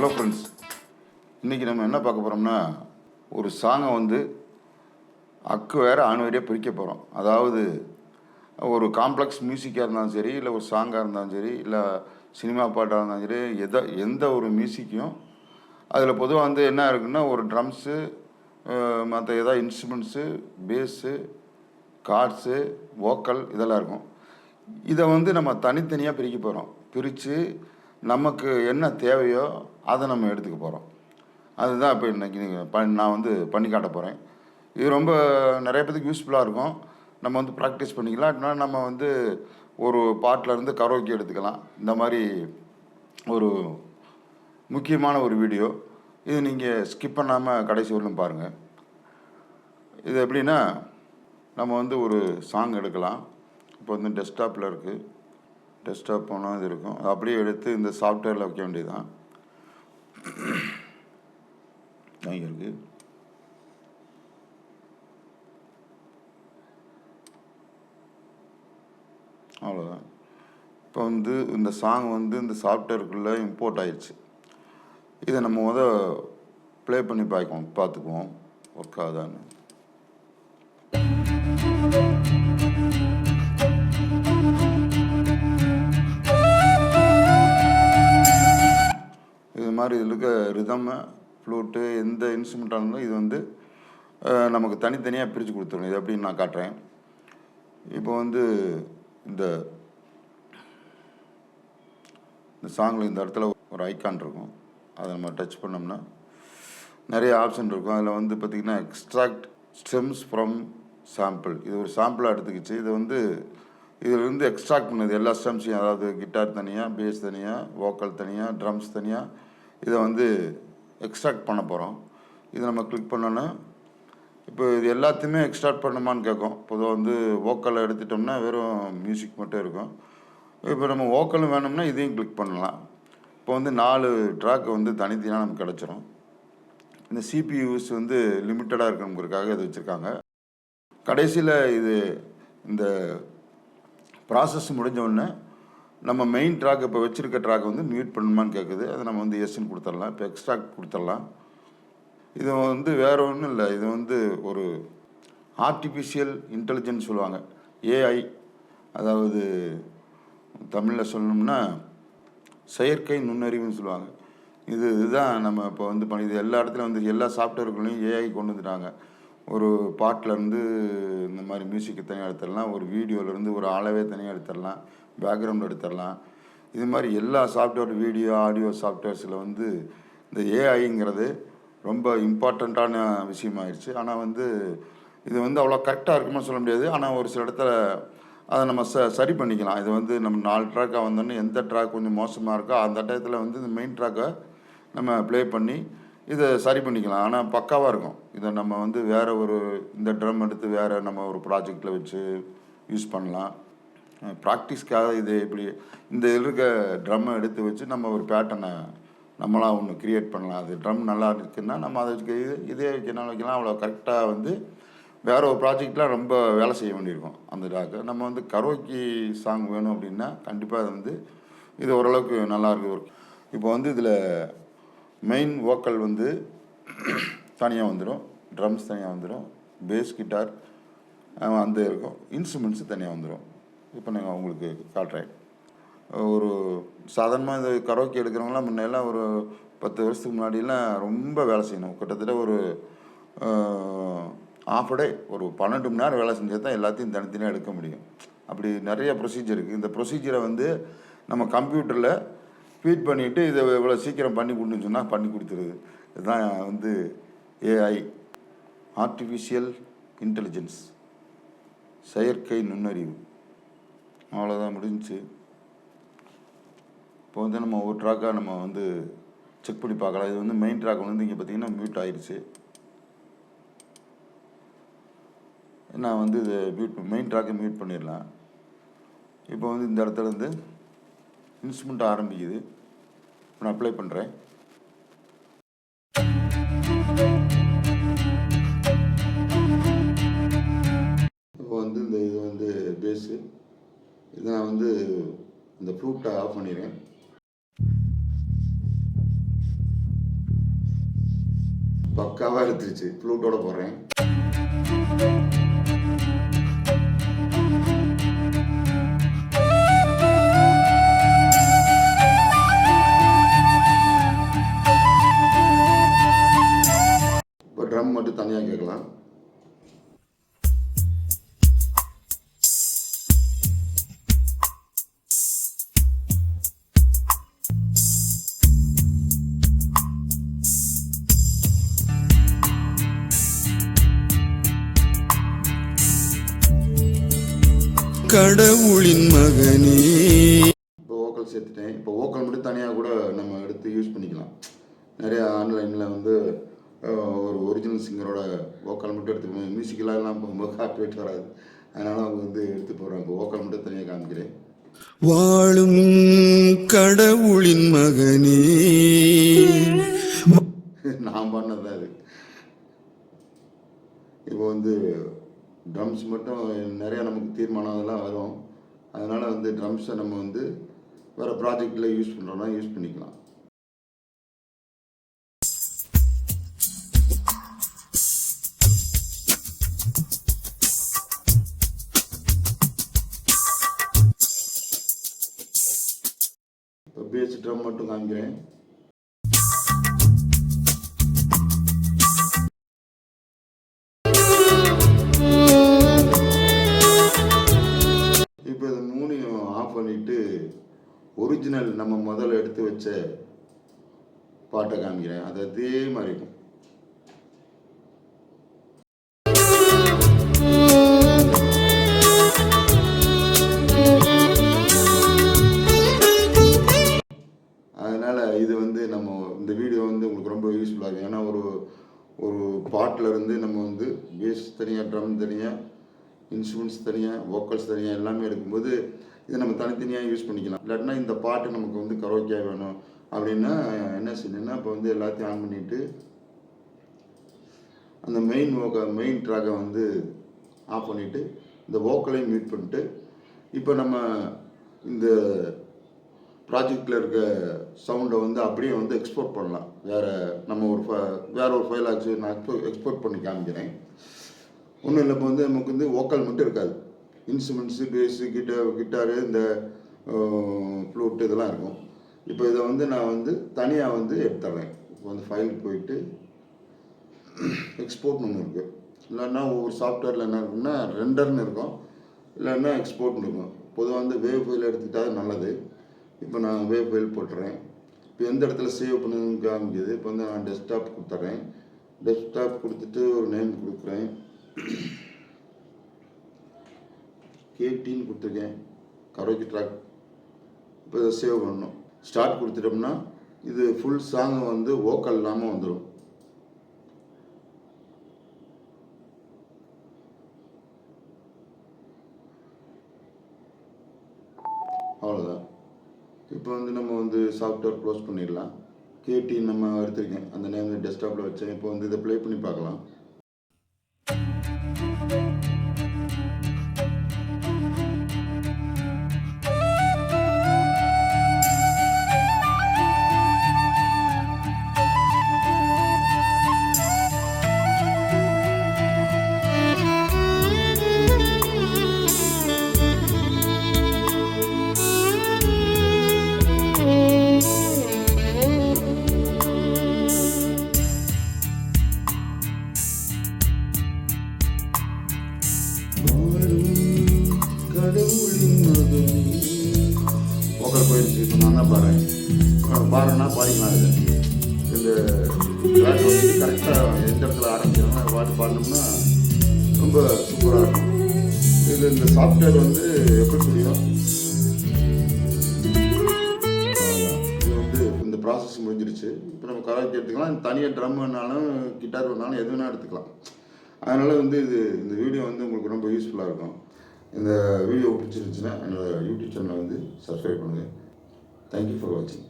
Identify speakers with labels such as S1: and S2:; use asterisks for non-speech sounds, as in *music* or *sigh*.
S1: Hello friends இன்றைக்கி நம்ம என்ன பார்க்க போகிறோம்னா ஒரு சாங்கை வந்து அக்கு வேறு ஆண் வேறையாக பிரிக்க போகிறோம் அதாவது ஒரு காம்ப்ளெக்ஸ் மியூசிக்காக இருந்தாலும் சரி இல்லை ஒரு சாங்காக இருந்தாலும் சரி இல்லை சினிமா பாட்டாக இருந்தாலும் சரி எதை எந்த ஒரு மியூசிக்கையும் அதில் பொதுவாக வந்து என்ன இருக்குன்னா ஒரு ட்ரம்ஸு மற்ற ஏதாவது இன்ஸ்ட்ருமெண்ட்ஸு பேஸு கார்ட்ஸு வோக்கல் இதெல்லாம் இருக்கும். இதை வந்து நம்ம தனித்தனியாக பிரிக்க போகிறோம் பிரித்து நமக்கு என்ன தேவையோ அதை நம்ம எடுத்துக்க போகிறோம் அதுதான் இப்போ இன்றைக்கி நீங்கள் நான் வந்து பண்ணி காட்ட போகிறேன் இது ரொம்ப நிறைய பேத்துக்கு யூஸ்ஃபுல்லாக இருக்கும். நம்ம வந்து ப்ராக்டிஸ் பண்ணிக்கலாம். இல்லைனா நம்ம வந்து ஒரு பாட்டில் இருந்து கரோக்கி எடுத்துக்கலாம். இந்த மாதிரி ஒரு முக்கியமான ஒரு வீடியோ இது நீங்கள் ஸ்கிப் பண்ணாமல் கடைசி வரலும் பாருங்கள் இது எப்படின்னா நம்ம வந்து ஒரு சாங் எடுக்கலாம். இப்போ வந்து டெஸ்க்டாப்பில் இருக்குது டெஸ்க்டாப் போனால் இது இருக்கும். அப்படியே எடுத்து இந்த சாஃப்ட்வேரில் வைக்க வேண்டியதுதான். *clears throat* இங்கே இருக்குது அவ்வளோதான் இப்போ வந்து இந்த சாங் வந்து இந்த சாஃப்ட்வேருக்குள்ளே இம்போர்ட் ஆயிடுச்சு இதை நம்ம முத ப்ளே பண்ணி பார்க்கணும் பார்த்துக்குவோம் ஒர்க் ஆகுதான்னு. மாதிரி இதில் இருக்க ரிதமு ஃப்ளூட்டு எந்த இன்ஸ்ட்ருமெண்ட்டாக இருந்தாலும் இது வந்து நமக்கு தனித்தனியாக பிரித்து கொடுத்துரும். இது எப்படின்னு நான் காட்டுறேன். இப்போ வந்து இந்த இந்த சாங்கில் இந்த இடத்துல ஒரு ஐக்கான் இருக்கும். அதை நம்ம டச் பண்ணோம்னா நிறைய ஆப்ஷன் இருக்கும். அதில் வந்து பார்த்திங்கன்னா எக்ஸ்ட்ராக்ட் ஸ்டெம்ஸ் ஃப்ரம் சாம்பிள் இது ஒரு சாம்பிளாக எடுத்துக்கிச்சு. இது வந்து இதிலிருந்து எக்ஸ்ட்ராக்ட் பண்ணுது எல்லா ஸ்டெம்ஸையும் அதாவது கிட்டார் தனியாக பேஸ் தனியாக வோக்கல் தனியாக ட்ரம்ஸ் தனியாக இதை வந்து எக்ஸ்ட்ராக்ட் பண்ண போகிறோம் இதை நம்ம கிளிக் பண்ணோன்னா இப்போ இது எல்லாத்தையுமே எக்ஸ்ட்ராக்ட் பண்ணுமான்னு கேட்கும். பொதுவாக வந்து வோக்கலை எடுத்துட்டோம்னா வெறும் மியூசிக் மட்டும் இருக்கும். இப்போ நம்ம வோக்கலும் வேணும்னா இதையும் கிளிக் பண்ணலாம். இப்போ வந்து நாலு ட்ராக்கு வந்து தனித்தனியாக நமக்கு கிடச்சிரும். இந்த சிபியூஸ் வந்து லிமிட்டடாக இருக்கணுங்கிறதுக்காக இது வச்சுருக்காங்க. கடைசியில் இது இந்த ப்ராசஸ் முடிஞ்சவுடனே நம்ம மெயின் ட்ராக் இப்போ வச்சுருக்க ட்ராக் வந்து மியூட் பண்ணணுமான்னு கேட்குது அதை நம்ம வந்து எஸ்ன்னு கொடுத்துடலாம். இப்போ எக்ஸ்ட்ராக்ட் கொடுத்துடலாம். இது வந்து வேறு ஒன்றும் இல்லை. இது வந்து ஒரு ஆர்டிஃபிஷியல் இன்டெலிஜென்ஸ் சொல்லுவாங்க. ஏஐ அதாவது தமிழில் சொல்லணும்னா செயற்கை நுண்ணறிவுன்னு சொல்லுவாங்க. இது இதுதான் நம்ம இப்போ வந்து பண்ணி இது எல்லா இடத்துலையும் வந்து எல்லா சாஃப்ட்வேர்களையும் ஏஐ கொண்டு வந்துட்டாங்க. ஒரு பாட்டிலேருந்து இந்த மாதிரி மியூசிக்கை தனியாக எடுத்துடலாம். ஒரு வீடியோலேருந்து ஒரு அளவே தனியாக எடுத்துடலாம். பேக்ரவுண்ட் எடுத்துடலாம். இது மாதிரி எல்லா சாஃப்ட்வேர் வீடியோ ஆடியோ சாஃப்ட்வேர்ஸில் வந்து இந்த ஏஐங்கிறது ரொம்ப இம்பார்ட்டண்ட்டான விஷயமாயிருச்சு. ஆனால் வந்து இது வந்து அவ்வளோ கரெக்டாக இருக்குமா சொல்ல முடியாது. ஆனால் ஒரு சில இடத்துல அதை நம்ம ச சரி பண்ணிக்கலாம். இது வந்து நம்ம நாலு ட்ராக்காக வந்தோன்னே எந்த ட்ராக் கொஞ்சம் மோசமாக இருக்கோ அந்த டயத்தில் வந்து இந்த மெயின் ட்ராக்கை நம்ம ப்ளே பண்ணி இதை சரி பண்ணிக்கலாம். ஆனால் பக்காவாக இருக்கும். இதை நம்ம வந்து வேறு ஒரு இந்த ட்ரம் எடுத்து வேறு நம்ம ஒரு ப்ராஜெக்டில் வச்சு யூஸ் பண்ணலாம். ப்ராக்டிஸ்க்காக இது இப்படி இந்த இதில் இருக்க ட்ரம்மை எடுத்து வச்சு நம்ம ஒரு பேட்டர்னை நம்மளாக ஒன்று க்ரியேட் பண்ணலாம். அது ட்ரம் நல்லா இருக்குன்னா நம்ம அதை வச்சுக்க இது இதே வைக்கணும் வைக்கலாம். அவ்வளோ கரெக்டாக வந்து வேறு ஒரு ப்ராஜெக்ட்லாம் ரொம்ப வேலை செய்ய வேண்டியிருக்கும் அந்த டாக்கு நம்ம வந்து கரோக்கி சாங் வேணும் அப்படின்னா கண்டிப்பாக அது வந்து இது ஓரளவுக்கு நல்லாயிருக்கு ஒரு இப்போ வந்து இதில் மெயின் வோக்கல் வந்து தனியாக வந்துடும் ட்ரம்ஸ் தனியாக வந்துடும் பேஸ் கிட்டார் அந்த இருக்கும். இன்ஸ்ட்ருமெண்ட்ஸு தனியாக வந்துடும் இப்போ நான் உங்களுக்கு காட்டுறேன். ஒரு சாதாரணமாக இந்த கரோக்கி எடுக்கிறவங்களாம் முன்னெல்லாம் ஒரு பத்து வருஷத்துக்கு முன்னாடிலாம் ரொம்ப வேலை செய்யணும். கிட்டத்தட்ட ஒரு ஆஃப் டே ஒரு பன்னெண்டு மணி நேரம் வேலை செஞ்சால் தான் எல்லாத்தையும் தனித்தனியாக எடுக்க முடியும். அப்படி நிறைய ப்ரொசீஜர் இருக்குது இந்த ப்ரொசீஜரை வந்து நம்ம கம்ப்யூட்டரில் ஃபீட் பண்ணிவிட்டு இதை இவ்வளோ சீக்கிரம் பண்ணி கொடுன்னு சொன்னால் பண்ணி கொடுத்துருது. இதுதான் வந்து ஏஐ ஆர்டிஃபிஷியல் இன்டெலிஜென்ஸ் செயற்கை நுண்ணறிவு. அவ்வளோதான் முடிஞ்சுச்சு. இப்போ வந்து நம்ம ஒரு ட்ராக்காக நம்ம வந்து செக் பண்ணி பார்க்கலாம். இது வந்து மெயின் ட்ராக் வந்து இங்கே பார்த்தீங்கன்னா மியூட் ஆயிடுச்சு நான் வந்து இது மியூட் மெயின் ட்ராக்கை மியூட் பண்ணிடலாம். இப்போ வந்து இந்த இடத்துல இருந்து இன்ஸ்ட்ருமெண்ட் ஆரம்பிக்குது. இப்போ நான் அப்ளை பண்ணுறேன் இந்த ஃப்ளூட்டை ஆஃப் பண்ணிடுறேன் பக்காவாக எடுத்துருச்சு. ஃப்ளூட்டோட போடுறேன்.
S2: கடவுளின் மகனே.
S1: இப்போ ஓக்கல் சேர்த்துட்டேன். இப்போ ஓக்கல் மட்டும் தனியாக கூட நம்ம எடுத்து யூஸ் பண்ணிக்கலாம். நிறைய ஆன்லைனில் வந்து ஒரு ஒரிஜினல் சிங்கரோட ஓக்கல் மட்டும் எடுத்து மியூசிக்கெலாம் போகும்போது காப்பிரைட் வராது. அதனால் அவங்க வந்து எடுத்து போகிறாங்க ஓக்கல் மட்டும் தனியாக காமிக்கிறேன்.
S2: வாழும் கடவுளின் மகனே.
S1: நான் பண்ணது தான் அது. இப்போ வந்து ட்ரம்ஸ் மட்டும் நிறையா நமக்கு தீர்மானம் அதெல்லாம் வரும். அதனால் வந்து ட்ரம்ஸை நம்ம வந்து வேறு ப்ராஜெக்டில் யூஸ் பண்ணுறோன்னா யூஸ் பண்ணிக்கலாம். இப்போ பேஸ் ட்ரம் மட்டும் காமிக்கிறேன். பண்ணிட்டு ஒரிஜினல் நம்ம முதல்ல எடுத்து வச்ச பாட்டை காமிக்கிறேன். அது அதே மாதிரி இருக்கும். அதனால் இது வந்து நம்ம இந்த வீடியோ வந்து உங்களுக்கு ரொம்ப யூஸ்ஃபுல்லாக இருக்கும். ஏன்னா ஒரு ஒரு பாட்டில் இருந்து நம்ம வந்து பேஸ் தனியாக ட்ரம் தனியாக இன்ஸ்ட்ருமெண்ட்ஸ் தனியாக வோக்கல்ஸ் தனியாக எல்லாமே எடுக்கும்போது இதை நம்ம தனித்தனியாக யூஸ் பண்ணிக்கலாம். இல்லாட்டினா இந்த பாட்டு நமக்கு வந்து கரோக்கியாக வேணும். அப்படின்னா என்ன செய்யணும்னா இப்போ வந்து எல்லாத்தையும் ஆன் பண்ணிவிட்டு அந்த மெயின் வோக்க மெயின் ட்ராக்கை வந்து ஆஃப் பண்ணிவிட்டு இந்த வோக்கலையும் மியூட் பண்ணிட்டு இப்போ நம்ம இந்த ப்ராஜெக்டில் இருக்க சவுண்டை வந்து அப்படியே வந்து எக்ஸ்போர்ட் பண்ணலாம். வேறு நம்ம ஒரு ஃப வேறு ஒரு ஃபைல் ஆச்சு நான் எக்ஸ்போர்ட் எக்ஸ்போர்ட் பண்ணி காமிக்கிறேன். ஒன்றும் இல்லை இப்போ வந்து நமக்கு வந்து வோக்கல் மட்டும் இருக்காது. இன்ஸ்ட்ருமெண்ட்ஸு பேஸு கிட்டார் கிட்டாரு இந்த ஃப்ளூட் இதெல்லாம் இருக்கும். இப்போ இதை வந்து நான் வந்து தனியாக வந்து எடுத்துட்றேன் இப்போ வந்து ஃபைலுக்கு போயிட்டு எக்ஸ்போர்ட்னு ஒன்று இருக்குது இல்லைன்னா ஒவ்வொரு சாஃப்ட்வேரில் என்ன இருக்குன்னா ரெண்டர்னு இருக்கும். இல்லைன்னா எக்ஸ்போர்ட்னு இருக்கும். பொதுவாக வந்து வேவ் ஃபைல் எடுத்துக்கிட்டா நல்லது. இப்போ நான் வேவ் ஃபைல் போட்டுறேன். இப்போ எந்த இடத்துல சேவ் பண்ணுன்னு காமிக்குது. இப்போ வந்து நான் டெஸ்க்டாப் கொடுத்துட்றேன் டெஸ்க்டாப் கொடுத்துட்டு ஒரு நேம் கொடுக்குறேன். கேடின்னு கொடுத்துருக்கேன். Karaoke track. இப்போ இதை சேவ் பண்ணணும். ஸ்டார்ட் கொடுத்துட்டோம்னா இது ஃபுல் சாங் வந்து வோக்கல் இல்லாமல் வந்துடும் அவ்வளோதான் இப்போ வந்து நம்ம வந்து சாஃப்ட்வேர் க்ளோஸ் பண்ணிடலாம். கேடி நம்ம எடுத்துருக்கேன். அந்த நேம் டெஸ்க்டாப்பில் வச்சேன். இப்போ வந்து இதை ப்ளே பண்ணி பார்க்கலாம். பாடுறேன்னா பாடிக்கலாம் இது இந்த பாட்டு வந்து கரெக்டாக எந்த இடத்துல ஆரம்பிக்கிறோமோ பாட்டு பாடினோம்னா ரொம்ப சூப்பராக இருக்கும். இது இந்த சாஃப்ட்வேர் வந்து எப்படி முடியும் இது வந்து இந்த ப்ராசஸ் முடிஞ்சிருச்சு. இப்போ நம்ம கராக்கி எடுத்துக்கலாம். தனியாக ட்ரம் வேணாலும் கிட்டார் வேணாலும் எது வேணால் எடுத்துக்கலாம். அதனால் வந்து இது இந்த வீடியோ வந்து உங்களுக்கு ரொம்ப யூஸ்ஃபுல்லாக இருக்கும். இந்த வீடியோ பிடிச்சிருந்துச்சுன்னா என்னோடய யூடியூப் சேனலை வந்து சப்ஸ்கிரைப் பண்ணுங்கள் தேங்க்யூ ஃபார் வாட்சிங்